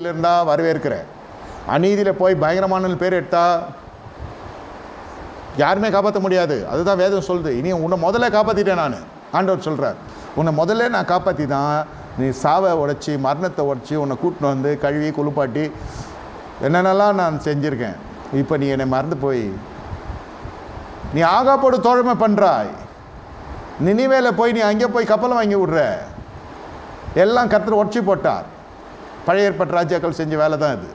இருந்தால் வரவேற்கிறேன். அநீதியில் போய் பயங்கரமான பேர் எடுத்தால் யாருமே காப்பாற்ற முடியாது. அதுதான் வேதம் சொல்லுது. இனி உன்னை முதல்ல காப்பாற்றிட்டேன் நான். ஆண்டவர் சொல்கிறார் உன்னை முதல்ல நான் காப்பாற்றி தான் நீ சாவை உடைச்சி மரணத்தை உடைச்சி உன்னை கூட்டின்னு வந்து கழுவி குளிப்பாட்டி என்னென்னலாம் நான் செஞ்சுருக்கேன். இப்போ நீ என்னை மறந்து போய் நீ ஆகாப்போடு தோழமை பண்ணுறாய் நினைவேல போய் நீ அங்கே போய் கப்பலை வாங்கி விடுற. எல்லாம் கர்த்தர் உடச்சி போட்டார். பழைய ஏற்பட்ட ராஜாக்கள் செஞ்ச வேலை தான் இது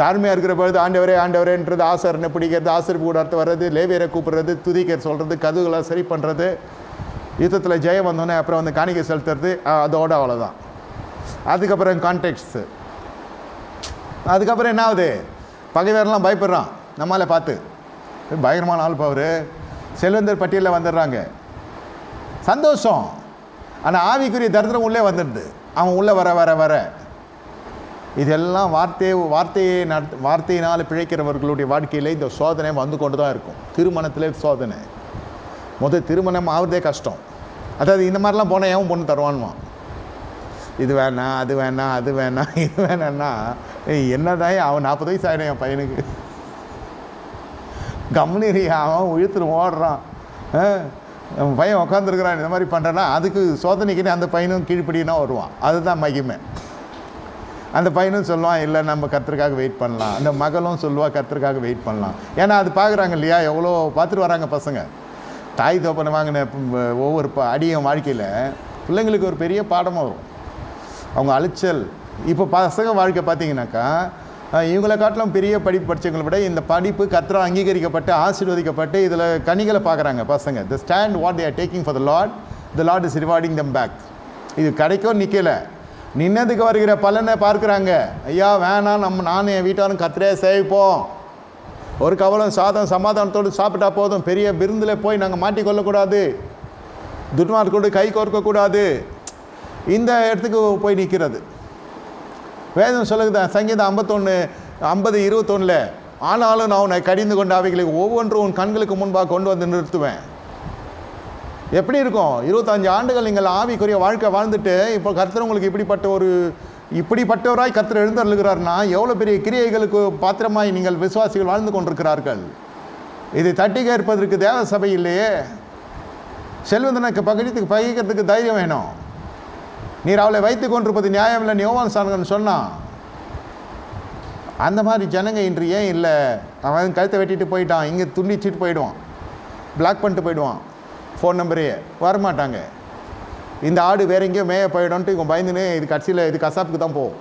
தாழ்மையாக இருக்கிற பொழுது ஆண்டவரே ஆண்டவரேன்றது ஆசரனை பிடிக்கிறது ஆசிரியப்பு கூடாரத்து வர்றது லேவியரை கூப்பிடுறது துதிக்கர் சொல்கிறது கதுகளை சரி பண்ணுறது யுத்தத்தில் ஜெயம் வந்தோடனே அப்புறம் வந்து காணிக்கை செலுத்துறது அதோட அவ்வளோதான் அதுக்கப்புறம் கான்டெக்ட்ஸு அதுக்கப்புறம் என்ன ஆகுது பகைவரெல்லாம் பயப்படுறான். நம்மளால பார்த்து. பயங்கரமான ஆள் பவர் செல்வந்தர் பட்டியலில் வந்துடுறாங்க. சந்தோஷம். ஆனால் ஆவிக்குரிய தரித்திரம் உள்ளே வந்துடுது. அவன் உள்ளே வர வர வர. இதெல்லாம் வார்த்தையை வார்த்தையை நட வார்த்தையினால் பிழைக்கிறவர்களுடைய வாழ்க்கையில் இந்த சோதனை வந்து கொண்டு தான் இருக்கும். திருமணத்திலே சோதனை. முதல் திருமணம் ஆகிறதே கஷ்டம். அதாவது இந்த மாதிரிலாம் போனால் ஏன் பொண்ணு தருவான்வான் இது வேணாம் அது வேணாம் அது வேணாம் இது வேணாம்னா ஏய், என்னதான் அவன் நாற்பது வயசு ஆகிடும் என் பையனுக்கு? கம்முனிரி அவன் உழுத்துட்டு ஓடுறான். ஆ, பையன் உட்காந்துருக்குறான் இந்த மாதிரி பண்ணுறேன்னா அதுக்கு சோதனைக்குன்னு அந்த பையனும் கீழ்ப்படினா வருவான். அதுதான் மகிமை. அந்த பையனும் சொல்லுவான் இல்லை நம்ம கர்த்தருக்காக வெயிட் பண்ணலாம். அந்த மகளும் சொல்லுவா கர்த்தருக்காக வெயிட் பண்ணலாம். ஏன்னா அது பார்க்குறாங்க இல்லையா? எவ்வளோ பார்த்துட்டு வராங்க பசங்க. தாய் தோப்பனை வாங்கின ஒவ்வொரு ப அடியும் வாழ்க்கையில் பிள்ளைங்களுக்கு ஒரு பெரிய பாடமாக வரும். அவங்க அலைச்சல். இப்போ பசங்க வாழ்க்கை பார்த்தீங்கன்னாக்கா இவங்களை காட்டிலும் பெரிய படிப்பு படித்தவங்களை விட இந்த படிப்பு கத்திர அங்கீகரிக்கப்பட்டு ஆசீர்வதிக்கப்பட்டு இதில் கனிகளை பார்க்குறாங்க பசங்க. The stand what they taking for the Lord the Lord is rewarding them back இது கிடைக்கும் நிற்கலை நின்னதுக்கு வருகிற பலனை பார்க்குறாங்க. ஐயா வேணாம் நம்ம நானும் என் வீட்டாரும் கத்திரையாக சேவிப்போம். ஒரு கவலம் சாதம் சமாதானத்தோடு சாப்பிட்டா போதும். பெரிய விருந்தில் போய் நாங்கள் மாட்டிக்கொள்ளக்கூடாது. துட்மார்க்கோடு கை கோர்க்கக்கூடாது. இந்த இடத்துக்கு போய் நிற்கிறது வேதம் சொல்லுது சங்கீதம் ஐம்பத்தொன்று ஐம்பது இருபத்தொன்னில் ஆனாலும் நான் உன்னை கடிந்து கொண்ட அவைகளை ஒவ்வொன்றும் உன் கண்களுக்கு முன்பாக கொண்டு வந்து நிறுத்துவேன். எப்படி இருக்கும்? இருபத்தஞ்சு ஆண்டுகள் நீங்கள் ஆவிக்குரிய வாழ்க்கை வாழ்ந்துட்டு இப்போ கர்த்தர் உங்களுக்கு இப்படிப்பட்ட ஒரு இப்படிப்பட்டவராய் கர்த்தர் எழுந்தருளுகிறார்னா எவ்வளோ பெரிய கிரியைகளுக்கு பாத்திரமாய் நீங்கள் விசுவாசிகள் வாழ்ந்து கொண்டிருக்கிறார்கள்? இதை தட்டி கேட்பதற்கு தேவ சபை இல்லையே. செல்வந்தனுக்கு பகிர்த்துக்கு பகிர்க்கிறதுக்கு தைரியம் வேணும். நீர் அவளை வைத்து கொண்டிருப்பது நியாயம் இல்லை யோவான் சாணகன் சொன்னான். அந்த மாதிரி ஜனங்க இன்று ஏன் இல்லை? அவன் கழுத்தை வெட்டிட்டு போயிட்டான். இங்கே துண்டிச்சிட்டு போயிடுவான். பிளாக் பண்ணிட்டு போயிடுவான். ஃபோன் நம்பரையே வரமாட்டாங்க. இந்த ஆடு வேற எங்கேயோ மேய போயிடும்ட்டு இவங்க பயந்துன்னு இது கடைசியில் இது கசாப்புக்கு தான் போகும்.